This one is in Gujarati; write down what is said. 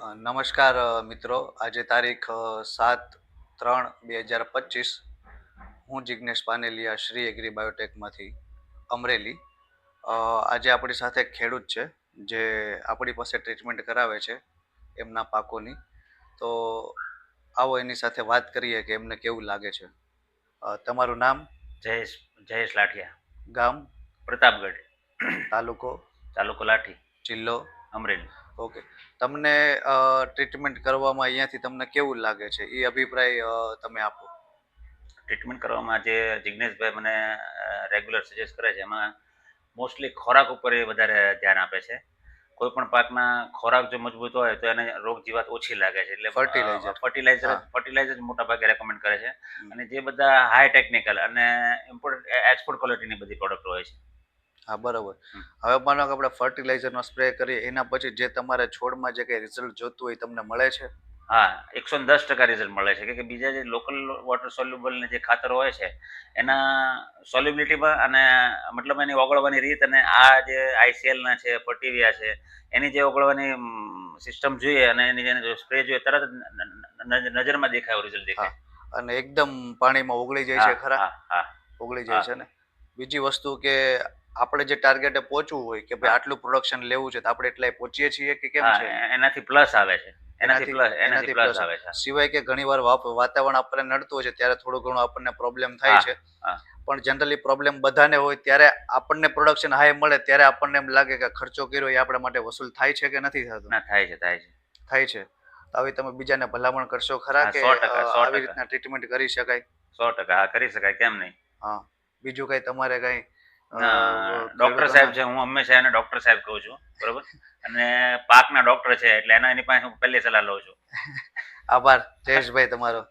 નમસ્કાર મિત્રો. આજે તારીખ સાત ત્રણ બે હજાર પચીસ. હું જિજ્ઞેશ પાનેલિયા શ્રી એગ્રી બાયોટેકમાંથી અમરેલી. આજે આપણી સાથે ખેડૂત છે જે આપણી પાસે ટ્રીટમેન્ટ કરાવે છે એમના પાકોની. તો આવો એની સાથે વાત કરીએ કે એમને કેવું લાગે છે. તમારું નામ? જયેશ જયેશ લાઠિયા. ગામ? પ્રતાપગઢ. તાલુકો? તાલુકો લાઠી. જિલ્લો? અમરેલી. ઓકે તમને ટ્રીટમેન્ટ કરવામાં અહીંયાથી તમને કેવું લાગે છે? એ અભિપ્રાય તમે આપો. ટ્રીટમેન્ટ કરવામાં જે જિજ્ઞેશભાઈ મને રેગ્યુલર સજેસ્ટ કરે છે. એમાં મોસ્ટલી ખોરાક ઉપર એ વધારે ધ્યાન આપે છે. કોઈ પણ પાકના ખોરાક જો મજબૂત હોય તો એને રોગ જીવાત ઓછી લાગે છે. એટલે ફર્ટિલાઇઝર ફર્ટિલાઇઝર ફર્ટિલાઇઝર ફર્ટિલાઇઝર મોટા ભાગે રેકમેન્ડ કરે છે. અને જે બધા હાઈ ટેકનિકલ અને ઇમ્પોર્ટ એક્સપોર્ટ ક્વોલિટીની બધી પ્રોડક્ટ હોય છે. હા બરાબર. હવે માનો કે આપણે ફર્ટિલાઇઝરનો સ્પ્રે કરીએ એના પછી જે તમારે છોડમાં જે કંઈ રિઝલ્ટ જોતું હોય તમને મળે છે? હા એકસો દસ ટકા રિઝલ્ટ મળે છે. કે બીજા જે લોકલ વોટર સોલ્યુબલ જે ખાતર હોય છે એના સોલ્યુબિલિટીમાં અને મતલબ એની ઓગળવાની રીત અને આ જે આઈસીએલના છે પટીવિયા છે એની જે ઓગળવાની સિસ્ટમ જોઈએ અને એની જે સ્પ્રે જોઈએ તરત નજરમાં દેખાય રિઝલ્ટ દેખાય. અને એકદમ પાણીમાં ઓગળી જાય છે ખરા? હા ઓગળી જાય છે ને? બીજી વસ્તુ કે આપણે જે ટાર્ગેટે પહોંચવું હોય કે ભાઈ આટલું પ્રોડક્શન લેવું છે તો આપણે એટલાય પહોંચીએ છીએ કે કેમ છે? એનાથી પ્લસ આવે છે. એનાથી પ્લસ એનાથી પ્લસ આવે છે સિવાય કે ઘણીવાર વાતાવરણ આપણને નડતું હોય છે ત્યારે થોડું ઘણું આપણને પ્રોબ્લેમ થાય છે. પણ જનરલી પ્રોબ્લેમ બધાને હોય ત્યારે આપણને પ્રોડક્શન હાઈ મળે ત્યારે આપણને એમ લાગે કે ખર્ચો કર્યો એ આપણા માટે વસૂલ થાય છે કે નથી થતું? ના થાય છે થાય છે. થાય છે. તો આવી તમે બીજાને ભલામણ કરશો ખરા કે આવી રીતના ટ્રીટમેન્ટ કરી શકાય? સો ટકા હા કરી શકાય કેમ નહીં? હા. બીજું કઈ તમારે કઈ ડોક્ટર સાહેબ છે હું હંમેશા એને ડોક્ટર સાહેબ કહું છું બરોબર? અને પાકના ડોક્ટર છે એટલે એના એની પાસે હું પહેલી સલાહ લઉં છું. આભાર જયેશભાઈ તમારો.